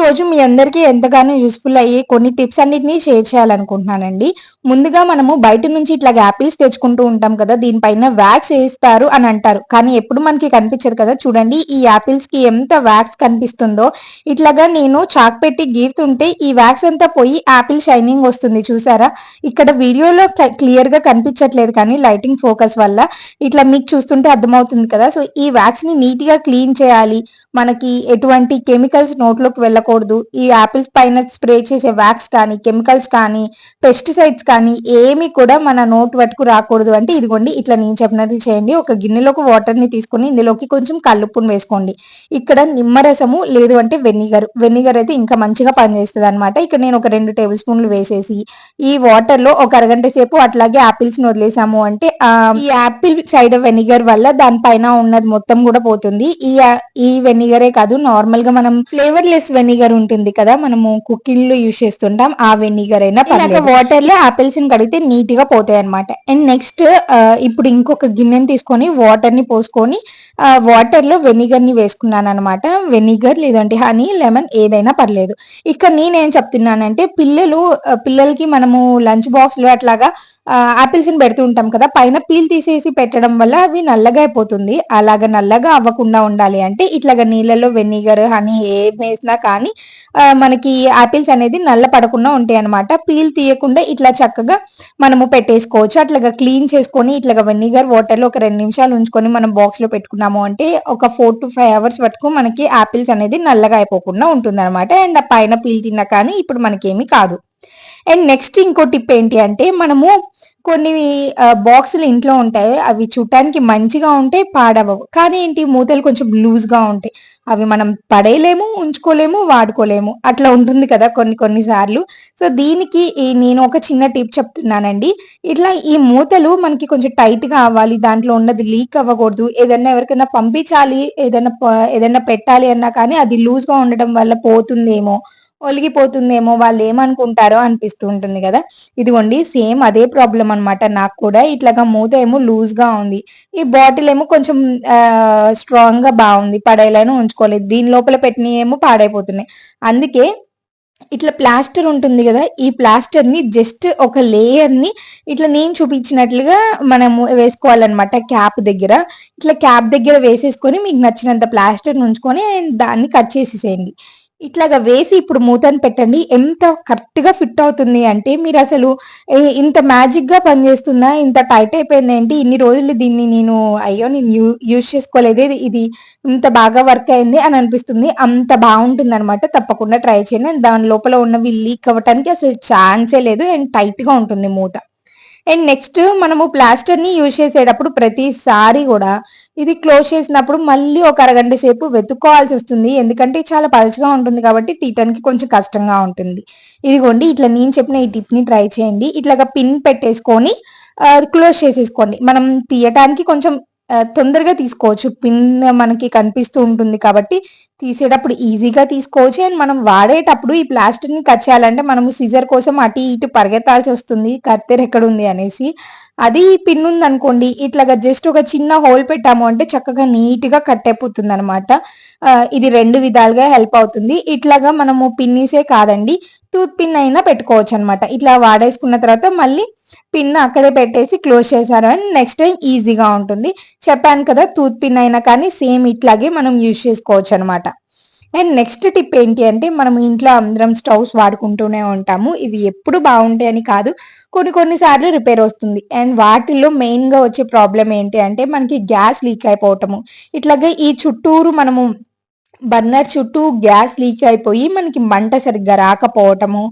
రోజు మీ అందరికీ ఎంతగానో యూస్ఫుల్ అయ్యే కొన్ని టిప్స్ అన్నిటిని షేర్ చేయాలనుకుంటున్నానండి. ముందుగా మనము బయట నుంచి ఇట్లా యాపిల్స్ తెచ్చుకుంటూ ఉంటాం కదా దీనిపైన వ్యాక్స్ వేస్తారు అని అంటారు. కానీ ఎప్పుడు మనకి కనిపించదు కదా చూడండి ఈ యాపిల్స్కి ఎంత వ్యాక్స్ కనిపిస్తుందో. ఇట్లాగా నేను చాక్ పెట్టి గీరుతుంటే ఈ వ్యాక్స్ అంతా పోయి యాపిల్ షైనింగ్ వస్తుంది చూసారా? ఇక్కడ వీడియోలో క్లియర్గా కనిపించట్లేదు కానీ లైటింగ్ ఫోకస్ వల్ల. ఇట్లా మీకు చూస్తుంటే అర్థమవుతుంది కదా. సో ఈ వ్యాక్స్ని నీట్గా క్లీన్ చేయాలి. మనకి ఎటువంటి కెమికల్స్ నోట్లోకి వెళ్ళకూడదు ఈ యాపిల్స్ పైన స్ప్రే చేసే వ్యాక్స్ కానీ కెమికల్స్ కానీ పెస్టిసైడ్స్ కానీ ఏమి కూడా మన నోట్ వట్టుకు రాకూడదు. అంటే ఇదిగోండి ఇట్లా నేను చెప్పినట్లు చేయండి. ఒక గిన్నెలోకి వాటర్ని తీసుకొని ఇందులోకి కొంచెం కల్లుప్పును వేసుకోండి. ఇక్కడ నిమ్మరసము లేదు అంటే వెనిగర్. వెనిగర్ అయితే ఇంకా మంచిగా పనిచేస్తుంది అనమాట ఇక్కడ నేను ఒక రెండు టేబుల్ స్పూన్లు వేసేసి ఈ వాటర్లో ఒక అరగంట సేపు అట్లాగే ఆపిల్స్ వదిలేసాము అంటే ఈ యాపిల్ సైడ్ వెనిగర్ వల్ల దానిపైన ఉన్నది మొత్తం కూడా పోతుంది. ఈ ఈ వెనిగరే కాదు నార్మల్గా మనం ఫ్లేవర్లెస్ వెనిగర్ వెనిగర్ ఉంటుంది కదా మనము కుకింగ్లో యూజ్ చేస్తుంటాం ఆ వెనిగర్ అయినా వాటర్లో ఆపిల్స్ని కడిగితే నీట్గా పోతాయి అనమాట అండ్ నెక్స్ట్ ఇప్పుడు ఇంకొక గిన్నెని తీసుకొని వాటర్ని పోసుకొని వాటర్లో వెనిగర్ని వేసుకున్నాను అనమాట వెనిగర్ లేదంటే హనీ లెమన్ ఏదైనా పర్లేదు. ఇక్కడ నేనేం చెప్తున్నానంటే పిల్లలు పిల్లలకి మనము లంచ్ బాక్స్లో అట్లాగా ఆపిల్స్ని పెడుతూ ఉంటాం కదా పైన పీల్ తీసేసి పెట్టడం వల్ల అవి నల్లగా అయిపోతుంది. అలాగ నల్లగా అవ్వకుండా ఉండాలి అంటే ఇట్లాగా నీళ్ళలో వెనిగర్ హనీ ఏం వేసినా కానీ మనకి ఆపిల్స్ అనేది నల్ల పడకుండా ఉంటాయి అనమాట పీల్ తీయకుండా ఇట్లా చక్కగా మనము పెట్టేసుకోవచ్చు. అట్లాగా క్లీన్ చేసుకొని ఇట్లాగా వెనిగర్ వాటర్లో ఒక రెండు నిమిషాలు ఉంచుకొని మనం బాక్స్లో పెట్టుకున్నాము అంటే ఒక ఫోర్ టు ఫైవ్ అవర్స్ వరకు మనకి ఆపిల్స్ అనేది నల్లగా అయిపోకుండా ఉంటుంది అనమాట అండ్ ఆ పైన పీల్ తిన్నా కానీ ఇప్పుడు మనకేమి కాదు. అండ్ నెక్స్ట్ ఇంకో టిప్ ఏంటి అంటే మనము కొన్ని బాక్సులు ఇంట్లో ఉంటాయి. అవి చూడటానికి మంచిగా ఉంటాయి పాడవవు కానీ ఏంటి? మూతలు కొంచెం లూజ్గా ఉంటాయి. అవి మనం పడేయలేము ఉంచుకోలేము వాడుకోలేము. అట్లా ఉంటుంది కదా కొన్ని కొన్నిసార్లు సో దీనికి నేను ఒక చిన్న టిప్ చెప్తున్నానండి. ఇట్లా ఈ మూతలు మనకి కొంచెం టైట్గా అవ్వాలి దాంట్లో ఉన్నది లీక్ అవ్వకూడదు. ఏదైనా ఎవరికైనా పంపించాలి ఏదైనా ఏదైనా పెట్టాలి అన్నా కానీ అది లూజ్గా ఉండడం వల్ల పోతుందేమో. ఒలిగిపోతుందేమో వాళ్ళు ఏమనుకుంటారో అనిపిస్తూ ఉంటుంది కదా. ఇదిగోండి సేమ్ అదే ప్రాబ్లం అనమాట నాకు కూడా ఇట్లాగా మూత ఏమో లూజ్గా ఉంది. ఈ బాటిల్ ఏమో కొంచెం స్ట్రాంగ్గా బాగుంది. పడేలాను ఉంచుకోలేదు. దీని లోపల పెట్టినవి ఏమో పాడైపోతున్నాయి. అందుకే ఇట్లా ప్లాస్టర్ ఉంటుంది కదా ఈ ప్లాస్టర్ని జస్ట్ ఒక లేయర్ని ఇట్లా నేను చూపించినట్లుగా మనము వేసుకోవాలన్నమాట క్యాప్ దగ్గర. ఇట్లా క్యాప్ దగ్గర వేసేసుకొని మీకు నచ్చినంత ప్లాస్టర్ ఉంచుకొని దాన్ని కట్ చేసేసేయండి. ఇట్లాగా వేసి ఇప్పుడు మూతను పెట్టండి. ఎంత కరెక్ట్గా ఫిట్ అవుతుంది అంటే మీరు అసలు ఇంత మ్యాజిక్గా పనిచేస్తుందా ఇంత టైట్ అయిపోయింది ఏంటి ఇన్ని రోజులు దీన్ని నేను అయ్యో నేను యూ యూజ్ చేసుకోలేదే ఇది ఇంత బాగా వర్క్ అయింది అని అనిపిస్తుంది. అంత బాగుంటుంది అనమాట తప్పకుండా ట్రై చేయండి. దాని లోపల ఉన్నవి లీక్ అవ్వటానికి అసలు ఛాన్సే లేదు. అండ్ టైట్గా ఉంటుంది మూత. అండ్ నెక్స్ట్ మనము ప్లాస్టర్ని యూజ్ చేసేటప్పుడు ప్రతిసారి కూడా ఇది క్లోజ్ చేసినప్పుడు మళ్ళీ ఒక అరగంట సేపు వెతుక్కోవాల్సి వస్తుంది. ఎందుకంటే చాలా పలచగా ఉంటుంది కాబట్టి తీయటానికి కొంచెం కష్టంగా ఉంటుంది. ఇదిగోండి ఇట్లా నేను చెప్పిన ఈ టిప్ని ట్రై చేయండి. ఇట్లాగా పిన్ పెట్టేసుకొని క్లోజ్ చేసేసుకోండి. మనం తీయటానికి కొంచెం తొందరగా తీసుకోవచ్చు. పిన్ మనకి కనిపిస్తూ ఉంటుంది కాబట్టి తీసేటప్పుడు ఈజీగా తీసుకోవచ్చు. అండ్ మనం వాడేటప్పుడు ఈ ప్లాస్టిక్ని కట్ చేయాలంటే మనము సిజర్ కోసం అటు ఇటు పరిగెత్తాల్సి వస్తుంది. కత్తెర ఎక్కడ ఉంది అనేసి. అది పిన్ ఉంది అనుకోండి ఇట్లాగా జస్ట్ ఒక చిన్న హోల్ పెట్టాము అంటే చక్కగా నీట్గా కట్ అయిపోతుంది అనమాట ఇది రెండు విధాలుగా హెల్ప్ అవుతుంది. ఇట్లాగా మనము పిన్నీసే కాదండి టూత్ పిన్ అయినా పెట్టుకోవచ్చు అనమాట ఇట్లా వాడేసుకున్న తర్వాత మళ్ళీ పిన్ అక్కడే పెట్టేసి క్లోజ్ చేశారు అని నెక్స్ట్ టైం ఈజీగా ఉంటుంది. చెప్పాను కదా టూత్ పిన్ అయినా కానీ సేమ్ ఇట్లాగే మనం యూజ్ చేసుకోవచ్చు అనమాట అండ్ నెక్స్ట్ టిప్ ఏంటి అంటే మనం ఇంట్లో అందరం స్టవ్స్ వాడుకుంటూనే ఉంటాము. ఇవి ఎప్పుడు బాగుంటాయి అని కాదు. కొన్ని కొన్నిసార్లు రిపేర్ వస్తుంది. అండ్ వాటిల్లో మెయిన్గా వచ్చే ప్రాబ్లం ఏంటి అంటే మనకి గ్యాస్ లీక్ అయిపోవటము. ఇట్లాగే ఈ చుట్టూరు మనము బర్నర్ చుట్టూ గ్యాస్ లీక్ అయిపోయి మనకి మంట సరిగ్గా రాకపోవటము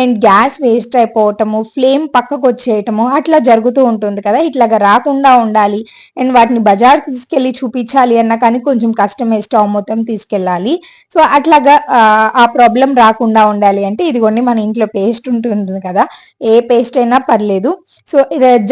అండ్ గ్యాస్ వేస్ట్ అయిపోవటము ఫ్లేమ్ పక్కకు వచ్చేయటము అట్లా జరుగుతూ ఉంటుంది కదా. ఇట్లాగా రాకుండా ఉండాలి అండ్ వాటిని బజార్ తీసుకెళ్ళి చూపించాలి అన్నా కానీ కొంచెం కష్టమే స్టవ్ మొత్తం తీసుకెళ్ళాలి. సో అట్లాగా ఆ ప్రాబ్లం రాకుండా ఉండాలి అంటే ఇదిగోండి మన ఇంట్లో పేస్ట్ ఉంటుంది కదా. ఏ పేస్ట్ అయినా పర్లేదు. సో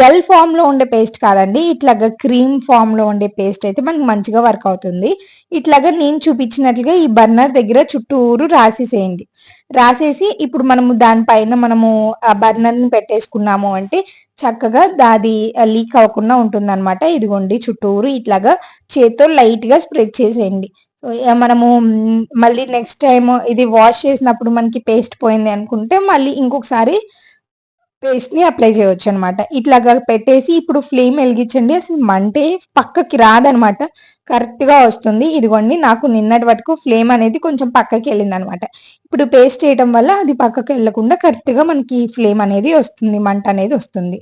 జెల్ ఫామ్లో ఉండే పేస్ట్ కాదండి. ఇట్లాగా క్రీమ్ ఫామ్లో ఉండే పేస్ట్ అయితే మనకి మంచిగా వర్క్ అవుతుంది. ఇట్లాగా నేను చూపించినట్లుగా ఈ బర్నర్ దగ్గర చుట్టూరు రాసేసేయండి రాసేసి ఇప్పుడు మనము దానిపైన మనము ఆ బర్నర్ని పెట్టేసుకున్నాము అంటే చక్కగా దాది లీక్ అవ్వకుండా ఉంటుంది అనమాట ఇదిగోండి చుట్టూరు ఇట్లాగా చేత్తో లైట్గా స్ప్రెడ్ చేసేయండి మనము మళ్ళీ నెక్స్ట్ టైం ఇది వాష్ చేసినప్పుడు మనకి పేస్ట్ పోయింది అనుకుంటే మళ్ళీ ఇంకొకసారి పేస్ట్‌ని అప్లై చేయొచ్చనమాట. ఇట్లాగా పెట్టేసి ఇప్పుడు ఫ్లేమ్ వెలిగించండి అసలు మంటే పక్కకి రాదనమాట. కరెక్ట్‌గా వస్తుంది. ఇదిగోండి నాకు నిన్నటి వరకు ఫ్లేమ్ అనేది కొంచెం పక్కకి వెళ్ళింది అనమాట ఇప్పుడు పేస్ట్ చేయటం వల్ల అది పక్కకి వెళ్ళకుండా కరెక్ట్‌గా మనకి ఫ్లేమ్ అనేది వస్తుంది. మంట అనేది వస్తుంది.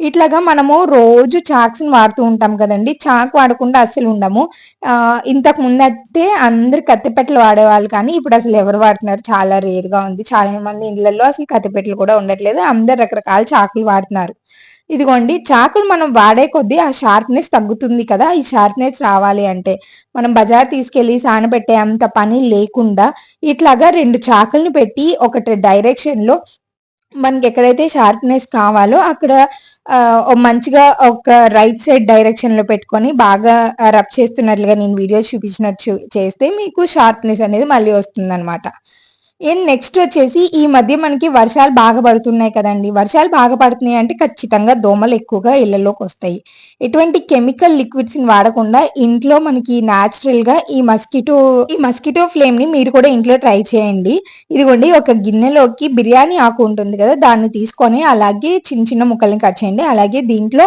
ఇట్లాగా మనము రోజు చాక్స్‌ని వాడుతూ ఉంటాం కదండీ! చాక్ వాడకుండా అసలు ఉండము. ఆహ్, ఇంతకు ముందంటే అందరూ కత్తిపెట్టలు వాడేవాళ్ళు కానీ ఇప్పుడు అసలు ఎవరు వాడుతున్నారు? చాలా రేర్‌గా ఉంది. చాలా మంది ఇళ్ళలో అసలు కత్తిపెట్టలు కూడా ఉండట్లేదు. అందరూ రకరకాల చాకులు వాడుతున్నారు. ఇదిగోండి చాకులు మనం వాడే కొద్దీ ఆ షార్ప్‌నెస్ తగ్గుతుంది కదా! ఈ షార్ప్‌నెస్ రావాలి అంటే మనం బజార్ తీసుకెళ్ళి సానబెట్టే అంత పని లేకుండా ఇట్లాగా రెండు చాకుల్ని పెట్టి ఒకటి డైరెక్షన్‌లో మనకెక్కడైతే షార్ప్‌నెస్ కావాలో అక్కడ మంచిగా ఒక రైట్ సైడ్ డైరెక్షన్‌లో పెట్టుకొని బాగా రబ్ చేస్తున్నట్లుగా నేను వీడియోస్ చూపించినట్టు చేస్తే మీకు షార్ప్‌నెస్ అనేది మళ్ళీ వస్తుందన్నమాట అండ్ నెక్స్ట్ వచ్చేసి ఈ మధ్య మనకి వర్షాలు బాగా పడుతున్నాయి కదండి వర్షాలు బాగా పడుతున్నాయి అంటే ఖచ్చితంగా దోమలు ఎక్కువగా ఇళ్ళలోకొస్తాయి. ఎటువంటి కెమికల్ లిక్విడ్స్‌ని వాడకుండా ఇంట్లో మనకి న్యాచురల్గా ఈ మస్కిటో ఈ మస్కిటో ఫ్లేమ్‌ని మీరు కూడా ఇంట్లో ట్రై చేయండి. ఇదిగోండి ఒక గిన్నెలోకి బిర్యానీ ఆకు ఉంటుంది కదా! దాన్ని తీసుకొని అలాగే చిన్న చిన్న ముక్కల్ని కట్ చేయండి. అలాగే దీంట్లో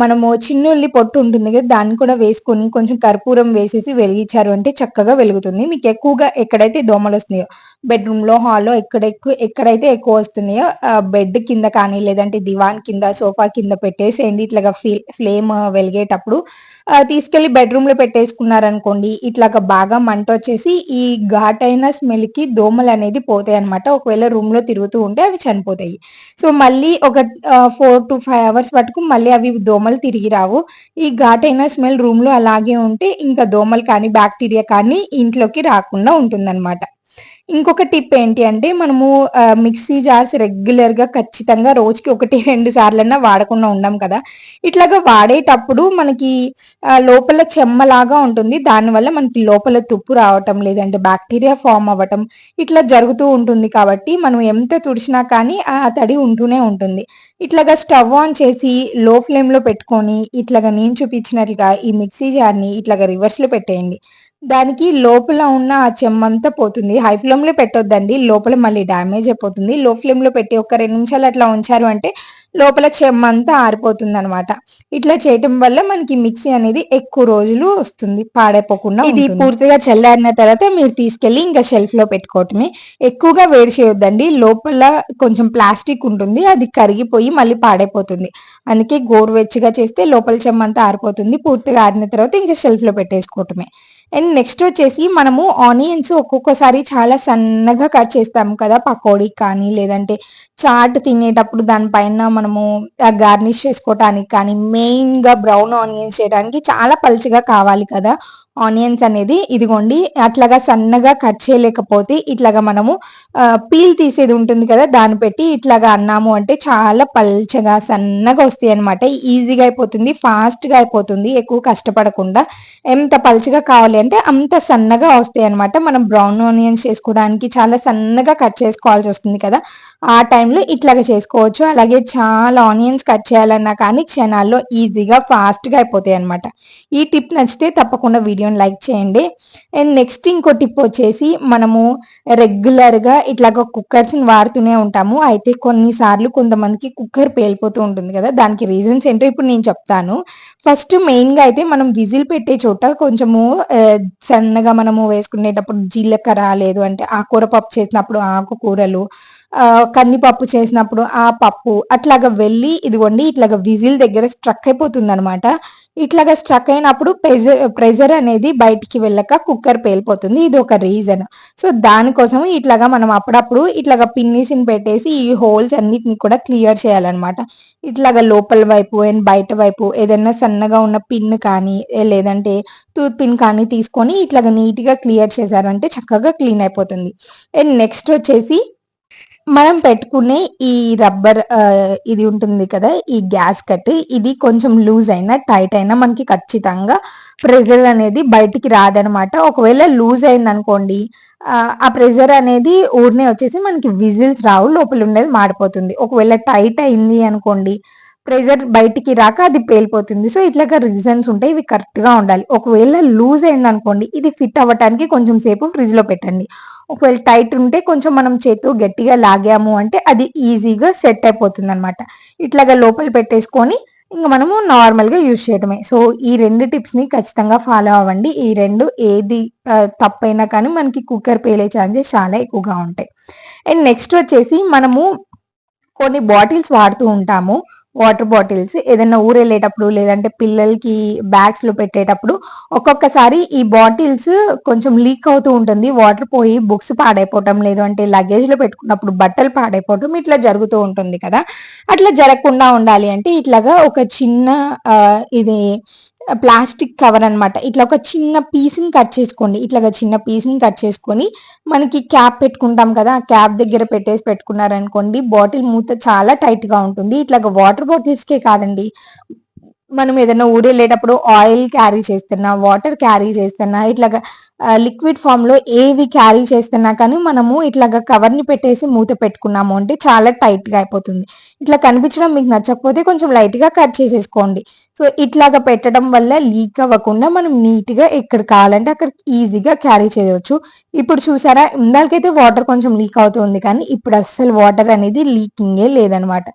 మనము చిన్నుల్లి పొట్టు ఉంటుంది కదా! దాన్ని కూడా వేసుకొని కొంచెం కర్పూరం వేసేసి వెలిగించారు అంటే చక్కగా వెలుగుతుంది. మీకు ఎక్కువగా ఎక్కడైతే దోమలు వస్తున్నాయో బెడ్‌రూమ్‌లో, హాల్‌లో ఎక్కడ ఎక్కువ ఎక్కడైతే ఎక్కువ వస్తున్నాయో బెడ్ కింద కానీ లేదంటే దివాన్ కింద, సోఫా కింద పెట్టేసేయండి. ఇట్లాగా ఫ్లేమ్ వెలిగేటప్పుడు తీసుకెళ్ళి తీసుకెళ్ళి బెడ్‌రూమ్‌లో పెట్టేసుకున్నారనుకోండి ఇట్లా బాగా మంట వచ్చేసి ఈ ఘాటైన స్మెల్‌కి పోతాయి అనమాట ఒకవేళ రూమ్‌లో తిరుగుతూ ఉంటే అవి చనిపోతాయి. సో, మళ్ళీ ఒక ఫోర్ టు ఫైవ్ అవర్స్ వరకు మళ్ళీ అవి దోమలు తిరిగి రావు. ఈ ఘాటైన స్మెల్ రూమ్‌లో అలాగే ఉంటే ఇంకా దోమలు కానీ, బ్యాక్టీరియా కానీ ఇంట్లోకి రాకుండా ఉంటుందన్నమాట. ఇంకొక టిప్ ఏంటి అంటే మనము మిక్సీ జార్స్ రెగ్యులర్‌గా ఖచ్చితంగా రోజుకి 1, 2 సార్లన్నా వాడకుండా ఉండం కదా! ఇట్లాగా వాడేటప్పుడు మనకి లోపల చెమ్మలాగా ఉంటుంది. దానివల్ల మనకి లోపల తుప్పు రావటం, లేదంటే బ్యాక్టీరియా ఫామ్ అవ్వటం ఇట్లా జరుగుతూ ఉంటుంది కాబట్టి మనం ఎంత తుడిచినా కానీ ఆ తడి ఉంటూనే ఉంటుంది. ఇట్లాగా స్టవ్ ఆన్ చేసి లో ఫ్లేమ్‌లో పెట్టుకొని ఇట్లాగా నేను చూపించినట్లుగా ఈ మిక్సీ జార్‌ని ఇట్లాగా రివర్స్‌లో పెట్టేయండి. దానికి లోపల ఉన్న ఆ చెమ్మంతా పోతుంది. హై ఫ్లేమ్‌లో పెట్టొద్దండి. లోపల మళ్ళీ డ్యామేజ్ అయిపోతుంది. లో ఫ్లేమ్‌లో పెట్టి ఒక 2 నిమిషాలు అట్లా ఉంచారు అంటే లోపల చెమ్మంతా ఆరిపోతుందనమాట. ఇట్లా చేయటం వల్ల మనకి మిక్సీ అనేది ఎక్కువ రోజులు వస్తుంది. పాడైపోకుండా ఇది. పూర్తిగా చల్లారిన తర్వాత మీరు తీసుకెళ్ళి ఇంకా షెల్ఫ్‌లో పెట్టుకోవటమే. ఎక్కువగా వేడి చేయొద్దండి. లోపల కొంచెం ప్లాస్టిక్ ఉంటుంది. అది కరిగిపోయి మళ్ళీ పాడైపోతుంది. అందుకే గోరువెచ్చగా చేస్తే లోపల చెమ్మంతా ఆరిపోతుంది. పూర్తిగా ఆరిన తర్వాత ఇంకా షెల్ఫ్‌లో పెట్టేసుకోవటమే. అండ్ నెక్స్ట్ వచ్చేసి మనము ఆనియన్స్ ఒక్కొక్కసారి చాలా సన్నగా కట్ చేస్తాము కదా! పకోడీకి కానీ లేదంటే చాట్ తినేటప్పుడు దానిపైన మనము గార్నిష్ చేసుకోవటానికి కానీ మెయిన్‌గా బ్రౌన్ ఆనియన్స్ చేయడానికి చాలా పలుచగా కావాలి కదా! ఆనియన్స్ అనేది. ఇదిగోండి అట్లాగా సన్నగా కట్ చేయలేకపోతే ఇట్లాగా మనము పీల్ తీసేది ఉంటుంది కదా! దాన్ని పెట్టి ఇట్లాగా అన్నాము అంటే చాలా పల్చగా, సన్నగా వస్తాయి అనమాట ఈజీగా అయిపోతుంది. ఫాస్ట్‌గా అయిపోతుంది. ఎక్కువ కష్టపడకుండా. ఎంత పలుచగా కావాలి అంటే అంత సన్నగా వస్తాయన్నమాట. మనం బ్రౌన్ ఆనియన్స్ చేసుకోవడానికి చాలా సన్నగా కట్ చేసుకోవాల్సి వస్తుంది కదా! ఆ టైంలో ఇట్లాగా చేసుకోవచ్చు. అలాగే చాలా ఆనియన్స్ కట్ చేయాలన్నా కానీ క్షణాల్లో ఈజీగా, ఫాస్ట్‌గా అయిపోతాయి అనమాట ఈ టిప్ నచ్చితే తప్పకుండా వీడియోని లైక్ చేయండి. అండ్ నెక్స్ట్ ఇంకో టిప్ వచ్చేసి మనము రెగ్యులర్‌గా ఇట్లాగ కుక్కర్స్‌ని వాడుతూనే ఉంటాము. అయితే కొన్నిసార్లు కొంతమందికి కుక్కర్ పేలిపోతూ ఉంటుంది కదా! దానికి రీజన్స్ ఏంటో ఇప్పుడు నేను చెప్తాను. ఫస్ట్ మెయిన్‌గా అయితే మనం విజిల్ పెట్టే చోట కొంచెము సన్నగా మనము వేసుకునేటప్పుడు జీలకర్ర లేదు అంటే ఆకుకూర పప్పు చేసినప్పుడు ఆకుకూరలు, కందిపప్పు చేసినప్పుడు ఆ పప్పు అట్లాగా వెళ్ళి ఇదిగోండి ఇట్లాగా విజిల్ దగ్గర స్ట్రక్ అయిపోతుందనమాట. ఇట్లాగా స్ట్రక్ అయినప్పుడు ప్రెజర్ ప్రెజర్ అనేది బయటికి వెళ్ళక కుక్కర్ పేలిపోతుంది. ఇది ఒక రీజన్. సో, దానికోసం ఇట్లాగా మనం అప్పుడప్పుడు ఇట్లాగా పిన్నీస్‌ని పెట్టేసి ఈ హోల్స్ అన్నిటిని కూడా క్లియర్ చేయాలన్నమాట ఇట్లాగా లోపల వైపు అండ్ బయట వైపు ఏదైనా సన్నగా ఉన్న పిన్ కానీ లేదంటే టూత్ పిన్ కానీ తీసుకొని ఇట్లాగా నీట్‌గా క్లియర్ చేశారంటే చక్కగా క్లీన్ అయిపోతుంది. అండ్ నెక్స్ట్ వచ్చేసి మనం పెట్టుకునే ఈ రబ్బర్ ఇది ఉంటుంది కదా! ఈ గ్యాస్ కట్ ఇది కొంచెం లూజ్ అయినా, టైట్ అయినా మనకి ఖచ్చితంగా ప్రెజర్ అనేది బయటికి రాదనమాట. ఒకవేళ లూజ్ అయిందనుకోండి అనుకోండి ఆ ప్రెజర్ అనేది ఊరినే వచ్చేసి మనకి విజిల్స్ రావు. లోపల ఉండేది మాడిపోతుంది. ఒకవేళ టైట్ అయింది అనుకోండి ప్రెజర్ బయటికి రాక అది పేలిపోతుంది సో ఇట్లాగా రీజన్స్ ఉంటాయి ఇవి కరెక్ట్గా ఉండాలి ఒకవేళ లూజ్ అయింది అనుకోండి ఇది ఫిట్ అవ్వటానికి కొంచెం సేపు ఫ్రిడ్జ్లో పెట్టండి ఒకవేళ టైట్ ఉంటే కొంచెం మనం చేతితో గట్టిగా లాగాము అంటే అది ఈజీగా సెట్ అయిపోతుంది అనమాట ఇట్లాగా లోపల పెట్టేసుకొని ఇంకా మనము నార్మల్గా యూజ్ చేయడమే. సో ఈ రెండు టిప్స్ని ఖచ్చితంగా ఫాలో అవ్వండి. ఈ రెండు ఏది తప్పైనా కానీ మనకి కుక్కర్ పేలే ఛాన్సెస్ చాలా ఎక్కువగా ఉంటాయి. అండ్ నెక్స్ట్ వచ్చేసి మనము కొన్ని బాటిల్స్ వాడుతూ ఉంటాము. వాటర్ బాటిల్స్ ఏదైనా ఊరెళ్ళేటప్పుడు లేదంటే పిల్లలకి బ్యాగ్స్లో పెట్టేటప్పుడు ఒక్కొక్కసారి ఈ బాటిల్స్ కొంచెం లీక్ అవుతూ ఉంటుంది. వాటర్ పోయి బుక్స్ పాడైపోవటం లేదు అంటే లగేజ్లో పెట్టుకున్నప్పుడు బట్టలు పాడైపోవటం ఇట్లా జరుగుతూ ఉంటుంది కదా. అట్లా జరగకుండా ఉండాలి అంటే ఇట్లాగా ఒక చిన్న ఇది ప్లాస్టిక్ కవర్ అనమాట ఇట్లా ఒక చిన్న పీస్ని కట్ చేసుకోండి. ఇట్లాగా చిన్న పీస్ని కట్ చేసుకొని మనకి క్యాప్ పెట్టుకుంటాం కదా ఆ క్యాప్ దగ్గర పెట్టేసి పెట్టుకున్నారనుకోండి బాటిల్ మూత చాలా టైట్గా ఉంటుంది. ఇట్లా వాటర్ బాటిల్స్కే కాదండి. మనం ఏదైనా ఊరెళ్ళేటప్పుడు ఆయిల్ క్యారీ చేస్తున్నా వాటర్ క్యారీ చేస్తున్నా ఇట్లాగా లిక్విడ్ ఫామ్లో ఏవి క్యారీ చేస్తున్నా కానీ మనము ఇట్లాగా కవర్ని పెట్టేసి మూత పెట్టుకున్నాము అంటే చాలా టైట్గా అయిపోతుంది. ఇట్లా కనిపించడం మీకు నచ్చకపోతే కొంచెం లైట్గా కట్ చేసేసుకోండి. సో ఇట్లాగా పెట్టడం వల్ల లీక్ అవ్వకుండా మనం నీట్గా ఎక్కడ కావాలంటే అక్కడ ఈజీగా క్యారీ చేయవచ్చు. ఇప్పుడు చూసారా ఇందాకైతే వాటర్ కొంచెం లీక్ అవుతుంది కానీ ఇప్పుడు అస్సలు వాటర్ అనేది లీకింగే లేదనమాట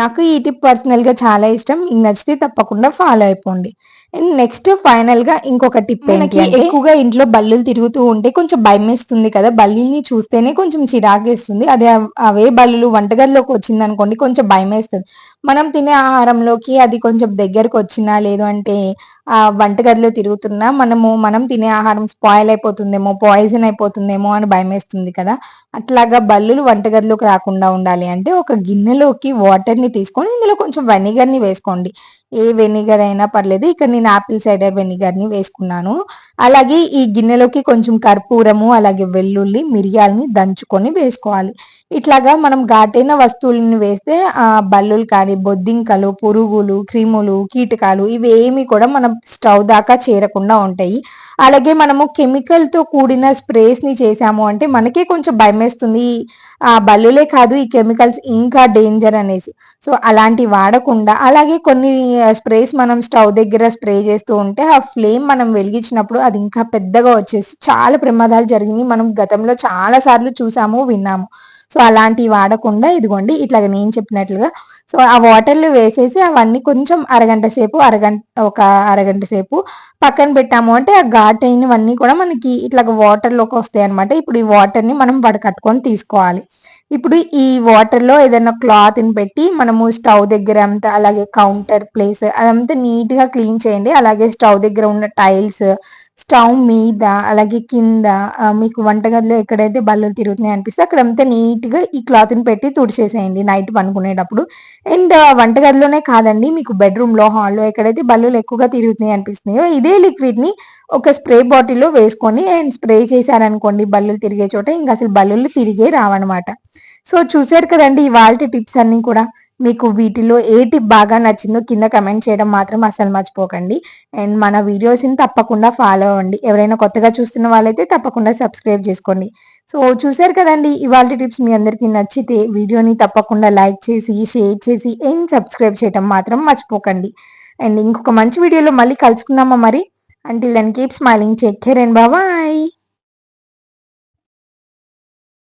నాకు ఈ టిప్ పర్సనల్గా చాలా ఇష్టం. మీకు నచ్చితే తప్పకుండా ఫాలో అయిపోండి. అండ్ నెక్స్ట్ ఫైనల్గా ఇంకొక టిప్ ఏంటి ఎక్కువగా ఇంట్లో బల్లులు తిరుగుతూ ఉంటే కొంచెం భయం వేస్తుంది కదా. బల్లిని చూస్తేనే కొంచెం చిరాకేస్తుంది. అదే అవే బల్లులు వంటగదిలోకి వచ్చింది అనుకోండి కొంచెం భయం వేస్తుంది మనం తినే ఆహారంలోకి అది కొంచెం దగ్గరకు వచ్చినా లేదు అంటే ఆ వంటగదిలో తిరుగుతున్నా మనము మనం తినే ఆహారం స్పాయిల్ అయిపోతుందేమో పాయిజన్ అయిపోతుందేమో అని భయం వేస్తుంది కదా. అట్లాగా బల్లులు వంటగదిలోకి రాకుండా ఉండాలి అంటే ఒక గిన్నెలోకి వాటర్ని తీసుకొని ఇందులో కొంచెం వెనిగర్ని వేసుకోండి. ఏ వెనిగర్ అయినా పర్లేదు. ఇక్కడ నేను ఆపిల్ సైడర్ వెనిగర్ని వేసుకున్నాను. అలాగే ఈ గిన్నెలోకి కొంచెం కర్పూరము అలాగే వెల్లుల్లి మిరియాలని దంచుకొని వేసుకోవాలి. ఇట్లాగా మనం ఘాటైన వస్తువులను వేస్తే ఆ బల్లులు కానీ బొద్దింకలు పురుగులు క్రిములు కీటకాలు ఇవేమి కూడా మనం స్టవ్ దాకా చేరకుండా ఉంటాయి. అలాగే మనము కెమికల్తో కూడిన స్ప్రేస్ని చేసాము అంటే మనకే కొంచెం భయం వేస్తుంది. ఆ బల్లులే కాదు ఈ కెమికల్స్ ఇంకా డేంజర్ అనేసి. సో అలాంటి వాడకుండా అలాగే కొన్ని స్ప్రేస్ మనం స్టవ్ దగ్గర స్ప్రే చేస్తూ ఉంటే ఆ ఫ్లేమ్ మనం వెలిగించినప్పుడు అది ఇంకా పెద్దగా వచ్చేసి చాలా ప్రమాదాలు జరిగినాయి. మనం గతంలో చాలా సార్లు చూసాము విన్నాము. సో అలాంటివి వాడకుండా ఇదిగోండి ఇట్లాగ నేను చెప్పినట్లుగా సో ఆ వాటర్లు వేసేసి అవన్నీ కొంచెం అరగంట సేపు అరగంట ఒక అరగంట సేపు పక్కన పెట్టాము అంటే ఆ ఘాట్ అయినవన్నీ కూడా మనకి ఇట్లాగ వాటర్లోకి వస్తాయి అనమాట ఇప్పుడు ఈ వాటర్ని మనం వడకట్టుకొని తీసుకోవాలి. ఇప్పుడు ఈ వాటర్లో ఏదైనా క్లాత్ని పెట్టి మనము స్టవ్ దగ్గర అంతా అలాగే కౌంటర్ ప్లేస్ అదంతా నీట్గా క్లీన్ చేయండి. అలాగే స్టవ్ దగ్గర ఉన్న టైల్స్ స్టవ్ మీద అలాగే కింద మీకు వంటగదిలో ఎక్కడైతే బల్లులు తిరుగుతున్నాయి అనిపిస్తే అక్కడ అంతా నీట్గా ఈ క్లాత్ని పెట్టి తుడిచేసేయండి నైట్ పనుకునేటప్పుడు. అండ్ వంటగదిలోనే కాదండి మీకు బెడ్రూమ్లో హాల్లో ఎక్కడైతే బల్లులు ఎక్కువగా తిరుగుతున్నాయి అనిపిస్తున్నాయో ఇదే లిక్విడ్ని ఒక స్ప్రే బాటిల్లో వేసుకొని అండ్ స్ప్రే చేశారనుకోండి బల్లులు తిరిగే చోట ఇంకా అసలు బల్లులు తిరిగే రావన్నమాట సో చూసారు కదండి ఇవాళ టిప్స్ అన్నీ కూడా. మీకు వీటిలో ఏ టిప్ బాగా నచ్చిందో కింద కమెంట్ చేయడం మాత్రం అసలు మర్చిపోకండి. అండ్ మన వీడియోస్ని తప్పకుండా ఫాలో అవ్వండి. ఎవరైనా కొత్తగా చూస్తున్న వాళ్ళైతే తప్పకుండా సబ్స్క్రైబ్ చేసుకోండి. సో చూసారు కదండి ఇవాళ టిప్స్ మీ అందరికీ నచ్చితే వీడియోని తప్పకుండా లైక్ చేసి షేర్ చేసి అండ్ సబ్స్క్రైబ్ చేయడం మాత్రం మర్చిపోకండి. అండ్ ఇంకొక మంచి వీడియోలో మళ్ళీ కలుసుకుందామా మరి? Until then keep smiling take care and bye